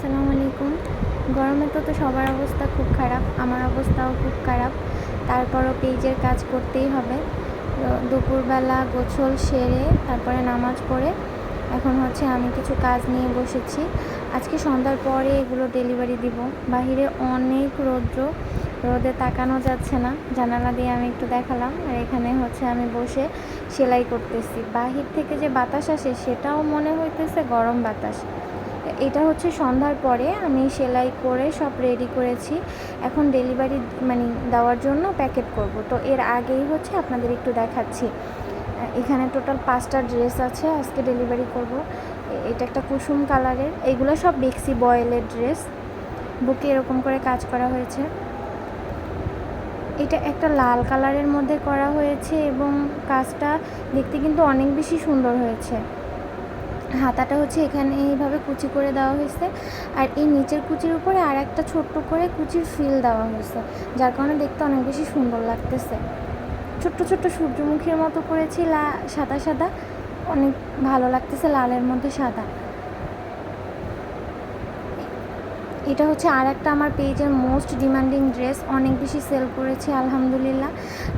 আসসালামু আলাইকুম। গরমে তো তো সবার অবস্থা খুব খারাপ, আমার অবস্থাও খুব খারাপ। তারপরও পেজের কাজ করতেই হবে। দুপুরবেলা গোছল সেরে তারপরে নামাজ পড়ে এখন হচ্ছে আমি কিছু কাজ নিয়ে বসেছি। আজকে সন্ধ্যার পরে এগুলো ডেলিভারি দিব। বাহিরে অনেক রৌদ্র, রোদে তাকানো যাচ্ছে না। জানালা দিয়ে আমি একটু দেখালাম আর এখানে হচ্ছে আমি বসে সেলাই করতেছি। বাহির থেকে যে বাতাস আসে সেটাও মনে হইতেছে গরম বাতাস। এটা হচ্ছে সন্ধ্যার পরে আমি সেলাই করে সব রেডি করেছি। এখন ডেলিভারি মানে দেওয়ার জন্য প্যাকেট করব। তো এর আগেই হচ্ছে আপনাদের একটু দেখাচ্ছি। এখানে টোটাল পাঁচটা ড্রেস আছে, আজকে ডেলিভারি করব। এটা একটা কুসুম কালারের। এগুলো সব বেক্সি বয়েলের ড্রেস বুকে এরকম করে কাজ করা হয়েছে। এটা একটা লাল কালারের মধ্যে করা হয়েছে এবং কাজটা দেখতে কিন্তু অনেক বেশি সুন্দর হয়েছে। হাতাটা হচ্ছে এখানে এইভাবে কুচি করে দেওয়া হয়েছে। আর এই নিচের কুচির উপরে আর একটা ছোট্ট করে কুচির ফিল দেওয়া হয়েছে, যার কারণে দেখতে অনেক বেশি সুন্দর লাগতেছে। ছোট্ট ছোট্ট সূর্যমুখীর মতো করেছি লা, সাদা সাদা। অনেক ভালো লাগতেছে লালের মধ্যে সাদা। এটা হচ্ছে আর একটা আমার পেজের মোস্ট ডিমান্ডিং ড্রেস অনেক বেশি সেল করেছি, আলহামদুলিল্লাহ।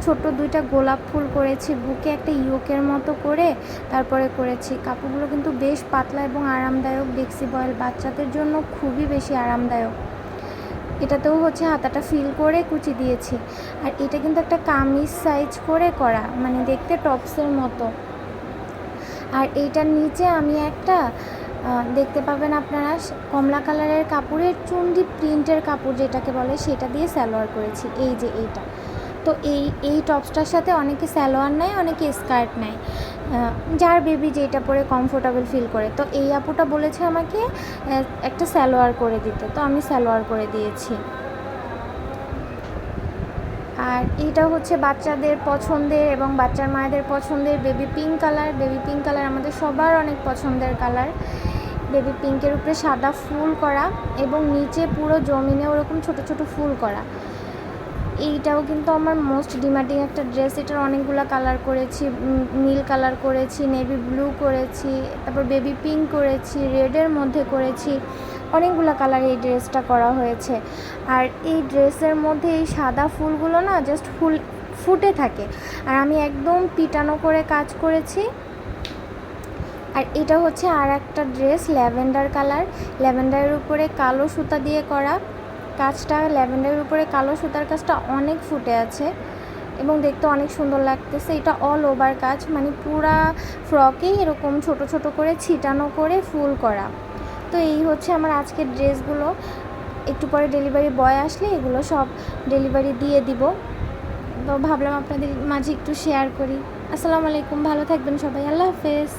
ছোট্ট দুইটা গোলাপ ফুল করেছি, বুকে একটা ইয়োকের মতো করে, তারপরে করেছি। কাপড়গুলো কিন্তু বেশ পাতলা এবং আরামদায়ক ডেক্সি বয়েল বাচ্চাদের জন্য খুবই বেশি আরামদায়ক। এটাতেও হচ্ছে হাতাটা ফিল করে কুচি দিয়েছি। আর এটা কিন্তু একটা কামিজ সাইজ করে করা মানে দেখতে টপসের মতো। আর এইটার নিচে আমি একটা দেখতে পাবেন আপনারা কমলা কালারের কাপড়ের চুন্ডি প্রিন্টের কাপড় যেটাকে বলে, সেটা দিয়ে সালোয়ার করেছি, এই যে এইটা। তো এই এই টপসটার সাথে অনেকে সালোয়ার নেয়, অনেকে স্কার্ট নেয়। যার বেবি যেটা পরে কমফোর্টেবল ফিল করে। তো এই আপুটা বলেছে আমাকে একটা সালোয়ার করে দিতে। তো আমি সালোয়ার করে দিয়েছি। আর এটা হচ্ছে বাচ্চাদের পছন্দের এবং বাচ্চার মায়েদের পছন্দের baby pink colour. Baby pink colour আমাদের সবার অনেক পছন্দের কালার। বেবি পিঙ্কের উপরে সাদা ফুল করা এবং নিচে পুরো জমিনে ওরকম ছোট ছোট ফুল করা। এইটাও কিন্তু আমার মোস্ট ডিমান্ডিং একটা ড্রেস এটার অনেকগুলো কালার করেছি নীল কালার করেছি নেভি ব্লু করেছি, তারপর বেবি পিঙ্ক করেছি রেডের মধ্যে করেছি। অনেকগুলো কালার এই ড্রেসটা করা হয়েছে। আর এই ড্রেসের মধ্যে এই সাদা ফুলগুলো না জাস্ট ফুল, ফুটে থাকে। আর আমি একদম পিটানো করে কাজ করেছি। আর এটা হচ্ছে আর একটা ড্রেস, ল্যাভেন্ডার কালার। ল্যাভেন্ডারের উপরে কালো সুতা দিয়ে করা। কাজটা ল্যাভেন্ডারের উপরে কালো সুতার কাজটা অনেক ফুটে আছে এবং দেখতে অনেক সুন্দর লাগতেছে। এটা অল ওভার কাজ মানে পুরা ফ্রকেই এরকম ছোট ছোট করে ছিটানো করে ফুল করা। তো এই হচ্ছে আমার আজকের ড্রেসগুলো। একটু পরে ডেলিভারি বয় আসলে এগুলো সব ডেলিভারি দিয়ে দিব। তো ভাবলাম আপনাদের মাঝে একটু শেয়ার করি। আসসালামু আলাইকুম, ভালো থাকবেন সবাই, আল্লাহ হাফেজ।